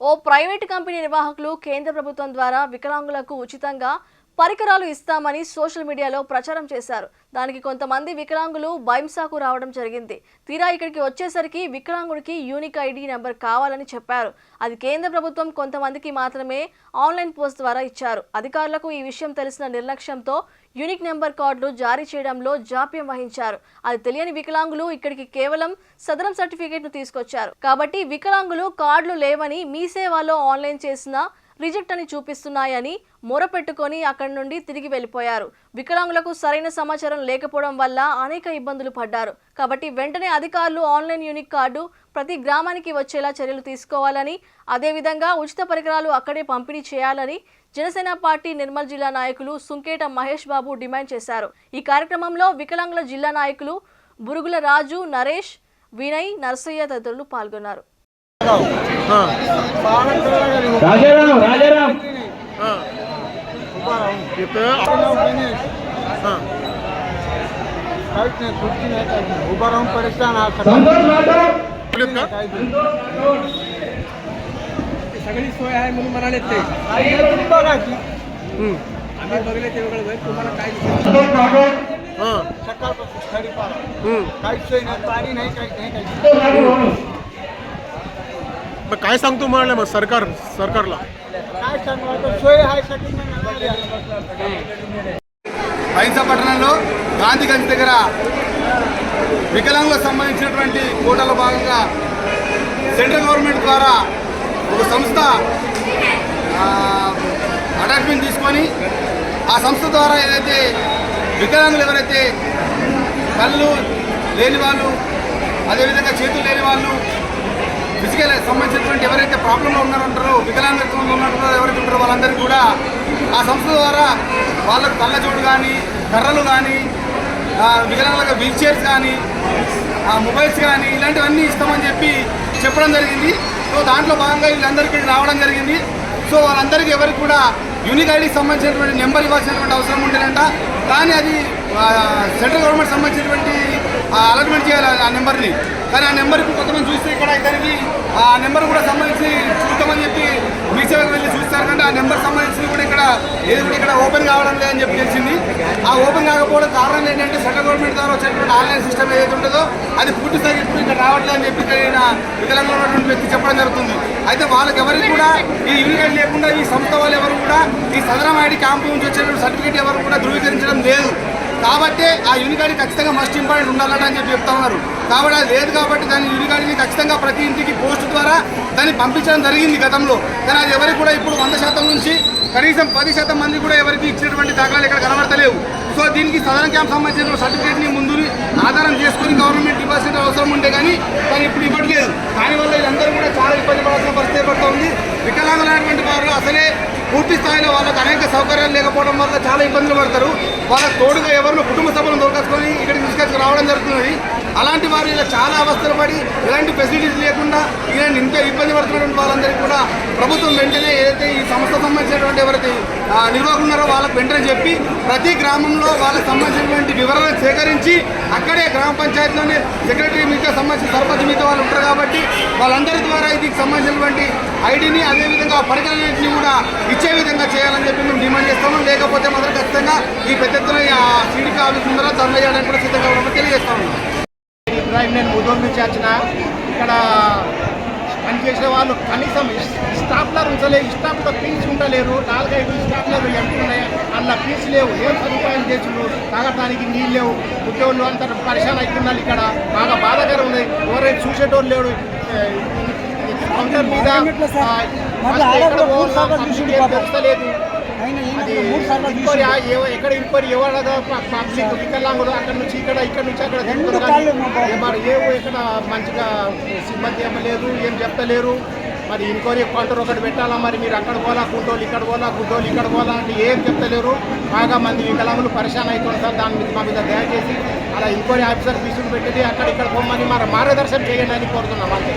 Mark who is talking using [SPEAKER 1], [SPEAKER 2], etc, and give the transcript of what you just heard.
[SPEAKER 1] ఓ private company నిర్వాహకులు కేంద్ర ప్రభుత్వం ద్వారా వికలాంగులకు ఉచితంగా పరికరాలు ఇస్తామని సోషల్ మీడియాలో ప్రచారం చేశారు. దానికి కొంతమంది వికలాంగులు బైంసాకు రావడం జరిగింది. తీరా ఇక్కడికి వచ్చేసరికి వికలాంగుడికి యూనిక్ ఐడి నెంబర్ కావాలని చెప్పారు. అది కేంద్ర ప్రభుత్వం కొంతమందికి మాత్రమే ఆన్లైన్ పోస్ట్ ద్వారా ఇచ్చారు. అధికారులకు ఈ విషయం తెలిసిన నిర్లక్ష్యంతో యూనిక్ నెంబర్ కార్డులు జారీ చేయడంలో జాప్యం వహించారు. అది తెలియని వికలాంగులు ఇక్కడికి కేవలం సదరం సర్టిఫికేట్ను తీసుకొచ్చారు. కాబట్టి వికలాంగులు కార్డులు లేవని మీ సేవలో ఆన్లైన్ చేసిన రిజెక్ట్ అని చూపిస్తున్నాయని మొరపెట్టుకొని అక్కడి నుండి తిరిగి వెళ్ళిపోయారు. వికలాంగులకు సరైన సమాచారం లేకపోవడం వల్ల అనేక ఇబ్బందులు పడ్డారు. కాబట్టి వెంటనే అధికారులు ఆన్లైన్ యూనిక్ కార్డు ప్రతి గ్రామానికి వచ్చేలా చర్యలు తీసుకోవాలని అదేవిధంగా ఉచిత పరికరాలు అక్కడే పంపిణీ చేయాలని జనసేన పార్టీ నిర్మల్ జిల్లా నాయకులు సుంకేట మహేష్ బాబు డిమాండ్ చేశారు. ఈ కార్యక్రమంలో వికలాంగుల జిల్లా నాయకులు బురుగుల రాజు నరేష్ వినయ్ నరసయ్య తదితరులు పాల్గొన్నారు.
[SPEAKER 2] गाव हा. राजाराम राजाराम. हा. तिथं हा.
[SPEAKER 3] काहीच नाही सुट्टी नाही काहीच उभा राहून परेशान
[SPEAKER 2] हा सगळं
[SPEAKER 4] सगळी सोय आहे म्हणून म्हणाले ते.
[SPEAKER 3] बघायची
[SPEAKER 4] आम्ही बघले ते वेगळं तुम्हाला काय
[SPEAKER 3] सकाळपासून खडी पारा काहीच सोय नाही पाणी नाही काही नाही
[SPEAKER 2] काही
[SPEAKER 5] मग काय सांगतो म्हणाले मग सरकार सरकारला
[SPEAKER 3] काय सांगू सोय आहे साठी
[SPEAKER 6] బైన్సా పట్టణంలో గాంధీ గంజ్ దగ్గర వికలాంగులకు సంబంధించినటువంటి కోటాలో భాగంగా సెంట్రల్ గవర్నమెంట్ ద్వారా ఒక సంస్థ అటాచ్మెంట్ తీసుకొని ఆ సంస్థ ద్వారా ఏదైతే వికలాంగులు ఎవరైతే కళ్ళు లేని వాళ్ళు అదేవిధంగా చేతులు లేని వాళ్ళు ఫిజికల్ సంబంధించినటువంటి ఎవరైతే ప్రాబ్లంలో ఉన్నారంటారో వికలాంగత్వంలో ఉన్నారంటారో ఎవరైతే ఉంటారో వాళ్ళందరికీ కూడా ఆ సంస్థ ద్వారా వాళ్ళకు కళ్ళజోడు కానీ కర్రలు కానీ వికలాంగులకు వీల్ చైర్స్ కానీ మొబైల్స్ కానీ ఇలాంటివన్నీ ఇస్తామని చెప్పి చెప్పడం జరిగింది. సో దాంట్లో భాగంగా వీళ్ళందరికీ రావడం జరిగింది. సో వాళ్ళందరికీ ఎవరికి కూడా యూనిక్ ఐడికి సంబంధించినటువంటి నెంబర్ ఇవ్వాల్సినటువంటి అవసరం ఉండేదంట కానీ అది సెంట్రల్ గవర్నమెంట్ సంబంధించినటువంటి అలాట్మెంట్ చేయాలి ఆ నెంబర్ని. కానీ ఆ నెంబర్ కొంతమంది చూస్తే ఇక్కడ ఇద్దరికి ఆ నెంబర్ కూడా సంబంధించి చూద్దామని చెప్పి కాకుండా ఆ నెంబర్ సంబంధించి కూడా ఇక్కడ ఏది కూడా ఇక్కడ ఓపెన్ కావడం లేదని చెప్పి తెలిసింది. ఆ ఓపెన్ కాకపోవడం కారణం ఏంటంటే సెంట్రల్ గవర్నమెంట్ ద్వారా వచ్చేటువంటి ఆన్లైన్ సిస్టమ్ ఏదైతే ఉంటుందో అది పూర్తి స్థాయి ఇప్పుడు ఇక్కడ రావట్లేదని అని చెప్పి ఇక్కడ ఈయన ఉన్నటువంటి వ్యక్తి చెప్పడం జరుగుతుంది. అయితే వాళ్ళకి ఎవరికి కూడా ఈ యూనిట్ లేకుండా ఈ సంస్థ వాళ్ళు ఎవరు కూడా ఈ సదరం ఐడి క్యాంపు నుంచి వచ్చేటువంటి సర్టిఫికేట్ ఎవరు కూడా ధృవీకరించడం లేదు. కాబట్టి ఆ యూనిట్ ఖచ్చితంగా మస్ట్ ఇంపార్టెంట్ ఉండాలని చెప్పి చెప్తా ఉన్నారు. కాబట్టి అది లేదు కాబట్టి దాని యూనికాడిని ఖచ్చితంగా ప్రతి ఇంటికి పోస్ట్ ద్వారా దాన్ని పంపించడం జరిగింది గతంలో. కానీ అది ఎవరికి కూడా ఇప్పుడు వంద శాతం నుంచి కనీసం పది శాతం మంది కూడా ఎవరికి ఇచ్చినటువంటి దాఖలాలు ఇక్కడ కనబడతలేవు. సో దీనికి సదరన్ క్యాంప్ సంబంధించిన సర్టిఫికేట్ని ముందు ఆధారం చేసుకుని గవర్నమెంట్ ఇవ్వాల్సిన అవసరం ఉండే కానీ కానీ ఇప్పుడు ఇవ్వట్లేదు దానివల్ల వీళ్ళందరూ కూడా చాలా ఇబ్బంది పడాల్సిన పరిస్థితి ఏర్పడుతుంది. వికలాంగులైనటువంటి వారు అసలే పూర్తి స్థాయిలో వాళ్ళకు అనేక సౌకర్యాలు లేకపోవడం వల్ల చాలా ఇబ్బందులు పడతారు. వాళ్ళ తోడుగా ఎవరినో కుటుంబ సభ్యులను దొరకసుకొని ఇక్కడికి తీసుకొచ్చి రావడం జరుగుతున్నది. అలాంటి వారు ఇలా చాలా అవస్థలు పడి ఇలాంటి ఫెసిలిటీస్ లేకుండా ఇలా ఇంత ఇబ్బంది పడుతున్నటువంటి వాళ్ళందరికీ కూడా ప్రభుత్వం వెంటనే ఏదైతే ఈ సంస్థ సంబంధించినటువంటి ఎవరైతే ఆ, నిర్వాహకులు ఉన్నారో వాళ్ళకి వెంటనే చెప్పి ప్రతి గ్రామంలో వాళ్ళకి సంబంధించినటువంటి వివరాలను సేకరించి అక్కడే గ్రామ పంచాయతీలోనే సెక్రటరీ మిగతా సంబంధించిన సర్పంచ్ మీతో వాళ్ళు ఉంటారు కాబట్టి వాళ్ళందరి ద్వారా దీనికి సంబంధించినటువంటి ఐడిని అదేవిధంగా పరికరాలన్నింటినీ కూడా ఇచ్చే విధంగా చేయాలని చెప్పి మేము డిమాండ్ చేస్తాము లేకపోతే మాత్రం ఖచ్చితంగా ఈ పెద్ద ఎత్తున ఈ సీడీపీ ఆఫీస్ ముందర ధర్నా కూడా సిద్ధంగా ఉండమని తెలియజేస్తా ఉన్నాం.
[SPEAKER 3] ఇబ్రాహిం నేను ముదోల్ నుంచి వచ్చిన ఇక్కడ పనిచేసిన వాళ్ళు కనీసం స్టాఫ్లర్ ఉంచలేదు స్టాఫ్లో పీల్చి ఉండలేరు నాలుగైదు స్టాఫ్లర్ ఎంత ఉన్నాయి. అందులో పీల్చి లేవు. ఏం సదుపాయం చేసిండు తాగటానికి నీళ్ళు లేవు. ఉద్యోగులు అంతా పరిశాన్ అవుతున్నారు ఇక్కడ. బాగా బాధాకరం ఉన్నాయి ఎవరైనా చూసేటోళ్ళు లేడు కౌంటర్ మీద ఫస్ట్ ఎక్కడ పోవాలో పబ్లిక్ ఏం తెలుస్తలేదు అది ఇంక్వైరీ ఆ- ఎవ- ఎక్కడ ఇంక్వైరీ ఎవరగా పబ్లిక్ వికలాంగులు అక్కడ నుంచి ఇక్కడ ఇక్కడ నుంచి అక్కడ మరి ఏ ఇక్కడ మంచిగా సిబ్బంది ఇవ్వలేదు ఏం చెప్తలేరు. మరి ఇంక్వైరీ కౌంటర్ ఒకటి పెట్టాలా మరి మీరు అక్కడ పోలా గుడ్డోళ్ళు ఇక్కడ పోలా గుడ్డోళ్ళు ఇక్కడ పోలా అంటే ఏం చెప్తలేరు. బాగా మంది వికలాంగులు పరిశాన్ అవుతున్నారు సార్ దాని మీద మా మీద దయచేసి అలా ఇంక్వైరీ ఆఫీసర్ తీసుకుని పెట్టి అక్కడ ఇక్కడ పోమని మరి మార్గదర్శనం చేయండి అని కోరుతున్నాం అంతే.